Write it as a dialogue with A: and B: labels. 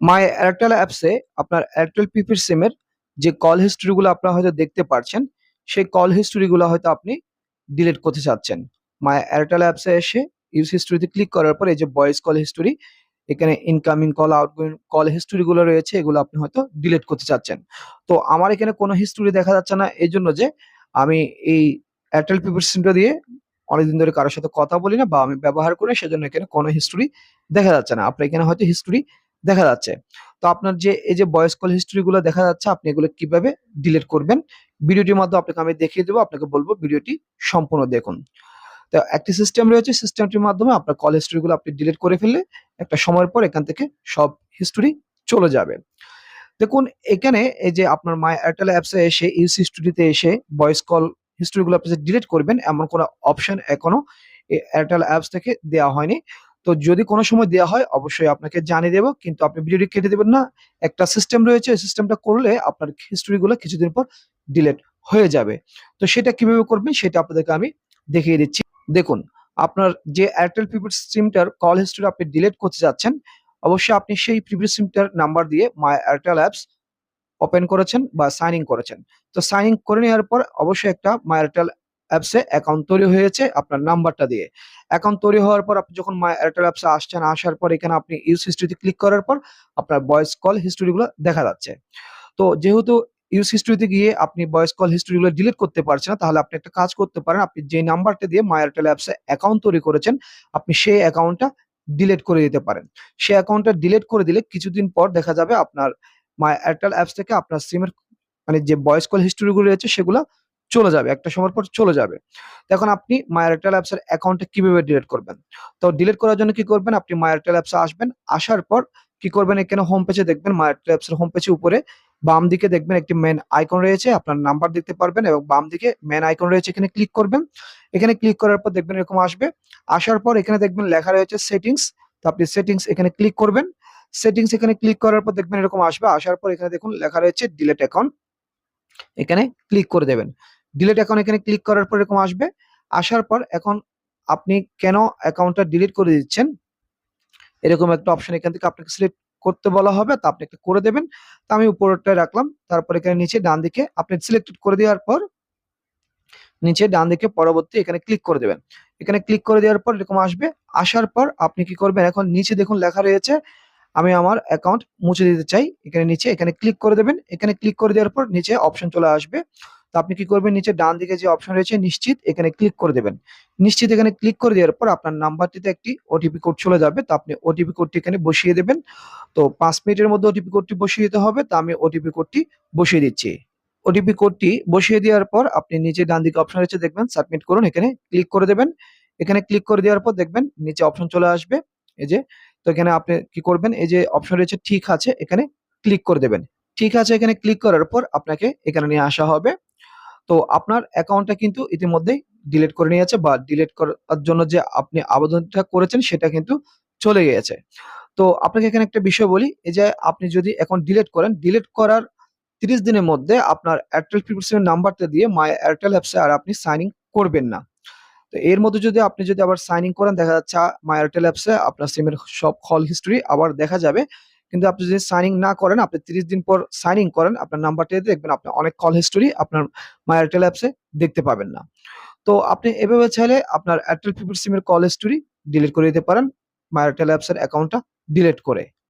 A: মাই Airtel অ্যাপসে আপনার Airtel prepaid সিমের যে কল হিস্ট্রিগুলো আপনারা হয়তো দেখতে পারছেন, সেই কল হিস্ট্রিগুলো হয়তো আপনি ডিলিট করতে চাচ্ছেন। মাই এয়ারটেল অ্যাপসে এসে ইউজ হিস্ট্রিতে ক্লিক করার পর এই যে ভয়েস কল হিস্টোরি এখানে ইনকামিং কল আউটগোয়িং কল হিস্টোরিগুলো রয়েছে, এগুলো আপনি হয়তো ডিলিট করতে চাচ্ছেন। তো আমার এখানে কোনো হিস্টোরি দেখা যাচ্ছে না এই জন্য যে আমি এই এয়ারটেল প্রিপেড সিমটা দিয়ে অনেকদিন ধরে কারোর সাথে কথা বলি না বা আমি ব্যবহার করি সেজন্য এখানে কোনো হিস্টোরি দেখা যাচ্ছে না। আপনার এখানে হয়তো হিস্টোরি দেখা যাচ্ছে। তো আপনার যে, এই যে ভয়েস কল হিস্ট্রি গুলো দেখা যাচ্ছে, আপনি এগুলো কীভাবে ডিলিট করবেন, ভিডিওটির মাধ্যমে আপনাকে আমি দেখিয়ে দেবো, আপনাকে বলব ভিডিওটি সম্পূর্ণ দেখুন। তো একটি সিস্টেম রয়েছে সিস্টেমটির মাধ্যমে আপনার কল হিস্ট্রি গুলো আপনি ডিলিট করে ফেললে একটা সময়ের পর এখান থেকে সব হিস্টোরি চলে যাবে। দেখুন, এখানে এই যে আপনার মাই এয়ারটেল অ্যাপসে এসে ইউস হিস্টোরিতে এসে ভয়েস কল হিস্টোরি গুলো আপনি ডিলিট করবেন, এমন কোনো অপশন এখনও এয়ারটেল অ্যাপস থেকে দেওয়া হয়নি। তো যদি কোনো সময় দেওয়া হয়, অবশ্যই আপনাকে জানিয়ে দেবো। কিন্তু আপনি ভিডিওটি কেটে দেবেন না। একটা সিস্টেম রয়েছে, এই সিস্টেমটা করলে আপনার হিস্টোরিগুলো কিছুদিন পর ডিলেট হয়ে যাবে। তো সেটা কীভাবে করবেন, সেটা আপনাদেরকে আমি দেখিয়ে দিচ্ছি। দেখুন, আপনার যে এয়ারটেল প্রিপেড সিমটার কল হিস্টোরি আপনি ডিলিট করতে যাচ্ছেন, অবশ্যই আপনি সেই প্রিপেড সিমটার নাম্বার দিয়ে মাই এয়ারটেল অ্যাপস ওপেন করেছেন বা সাইন ইন করেছেন। তো সাইন ইন করে নেওয়ার পর অবশ্যই একটা মাই এয়ারটেল অ্যাপসে অ্যাকাউন্ট তৈরি হয়েছে আপনার নাম্বারটা দিয়ে। অ্যাকাউন্ট তৈরি হওয়ার পর আপনি যখন মাই এয়ারটেল অ্যাপসে আসছেন, আসার পর এখানে আপনি ইউজ হিস্ট্রিতে ক্লিক করার পর আপনার ভয়েস কল হিস্ট্রিগুলো দেখা যাচ্ছে। তো যেহেতু ইউজ হিস্ট্রিতে গিয়ে আপনি ভয়েস কল হিস্ট্রিগুলো ডিলিট করতে পারছেন না, তাহলে আপনি একটা কাজ করতে পারেন। আপনি যে নাম্বারটা দিয়ে মাই এয়ারটেল অ্যাপসে অ্যাকাউন্ট তৈরি করেছেন, আপনি সেই অ্যাকাউন্টটা ডিলিট করে দিতে পারেন। সেই অ্যাকাউন্টটা ডিলিট করে দিলে কিছুদিন পর দেখা যাবে আপনার মাই এয়ারটেল অ্যাপস থেকে আপনার সিমের মানে যে ভয়েস কল হিস্ট্রিগুলো রয়েছে, সেগুলো চলে যাবে, একটা সময় পর চলে যাবে। এখন আপনি মাই এয়ারটেল অ্যাপস এর অ্যাকাউন্টটা কীভাবে ডিলিট করবেন? তো ডিলিট করার জন্য কি করবেন? আপনি মাই এয়ারটেল অ্যাপসে আসবেন, আসার পর কি করবেন? এখানে হোম পেজে দেখবেন মাই এয়ারটেল অ্যাপস এর হোম পেজে উপরে বাম দিকে দেখবেন একটি মেন আইকন রয়েছে, আপনার নাম্বার দেখতে পারবেন এবং বাম দিকে মেন আইকন রয়েছে, এখানে ক্লিক করবেন। এখানে ক্লিক করার পর দেখবেন এরকম আসবে। আসার পর এখানে দেখবেন লেখা রয়েছে সেটিংস তো আপনি সেটিংস এখানে ক্লিক করবেন। সেটিংস এখানে ক্লিক করার পর দেখবেন এরকম আসবে, আসার পর এখানে দেখুন লেখা রয়েছে ডিলেট অ্যাকাউন্ট এখানে ক্লিক করে দেবেন। ডিলিট অ্যাকাউন্ট এখানে ক্লিক করার পর এরকম আসবে। আসার পর এখন আপনি কেন অ্যাকাউন্টটা ডিলিট করে দিচ্ছেন? এরকম একটা অপশন এখান থেকে আপনাকে সিলেক্ট করতে বলা হবে, তা আপনি একটা করে দেবেন। তা আমি উপরটায় রাখলাম, তারপর এখানে নিচে ডান দিকে আপনি সিলেক্টেড করে দেওয়ার পর নিচে ডান দিকে পরবর্তী এখানে ক্লিক করে দেবেন। এখানে ক্লিক করে দেওয়ার পর এরকম আসবে। আসার পর আপনি কি করবেন? এখন নিচে দেখুন লেখা রয়েছে, আমি আমার অ্যাকাউন্ট মুছে দিতে চাই। এখানে নিচে এখানে ক্লিক করে দেবেন। এখানে ক্লিক করে দেওয়ার পর নিচে অপশন চলে আসবে। তো আপনি কি করবেন? নিচে ডান দিকে যে অপশন রয়েছে, নিশ্চিত, এখানে ক্লিক করে দেবেন। নিশ্চিত এখানে ক্লিক করে দেওয়ার পর আপনার নাম্বারটিতে একটি ওটিপি কোড চলে যাবে। তো আপনি ওটিপি কোডটি এখানে বসিয়ে দেবেন। তো পাঁচ মিনিটের মধ্যে ওটিপি কোডটি বসিয়ে দিতে হবে। তো আমি ওটিপি কোডটি বসিয়ে দিচ্ছি। ওটিপি কোডটি বসিয়ে দেওয়ার পর আপনি নিচে ডান দিকে অপশন রয়েছে, দেখবেন সাবমিট করুন। এখানে ক্লিক করে দেবেন। এখানে ক্লিক করে দেওয়ার পর দেখবেন, নিচে অপশন চলে আসবে। এই যে, তো এখানে আপনি কি করবেন? এই যে অপশন রয়েছে, ঠিক আছে, এখানে ক্লিক করে দেবেন। ঠিক আছে, এখানে ক্লিক করার পর আপনাকে এখানে নিয়ে আসা হবে। তো আপনার অ্যাকাউন্টটা কিন্তু ইতিমধ্যেই ডিলিট করে নিয়েছে বা ডিলিট করার জন্য যে আপনি আবেদনটা করেছেন সেটা কিন্তু চলে গিয়েছে। তো আপনাকে এখানে একটা বিষয় বলি, এই যে আপনি যদি এখন ডিলিট করেন ডিলিট করার তিরিশ দিনের মধ্যে আপনার এয়ারটেল প্রিপেড নাম্বারটা দিয়ে মাই এয়ারটেল অ্যাপসে আর আপনি সাইন ইন করবেন না। তো এর মধ্যে যদি আপনি যদি আবার সাইন ইন করেন, দেখা যাচ্ছে মাই এয়ারটেল অ্যাপসে আপনার সিমের সব কল হিস্ট্রি আবার দেখা যাবে কিন্তু আপনি যদি সাইনিং না করেন, আপনি তিরিশ দিন পর সাইনিং করেন, আপনার নাম্বারটিতে দেখবেন, আপনার অনেক কল হিস্টোরি আপনার মাই এয়ারটেল অ্যাপসে দেখতে পাবেন না। তো আপনি এভাবে চাইলে আপনার এয়ারটেল প্রিপেড সিমের কল হিস্টোরি ডিলিট করে দিতে পারেন মাই এয়ারটেল অ্যাপসের অ্যাকাউন্টটা ডিলিট করে।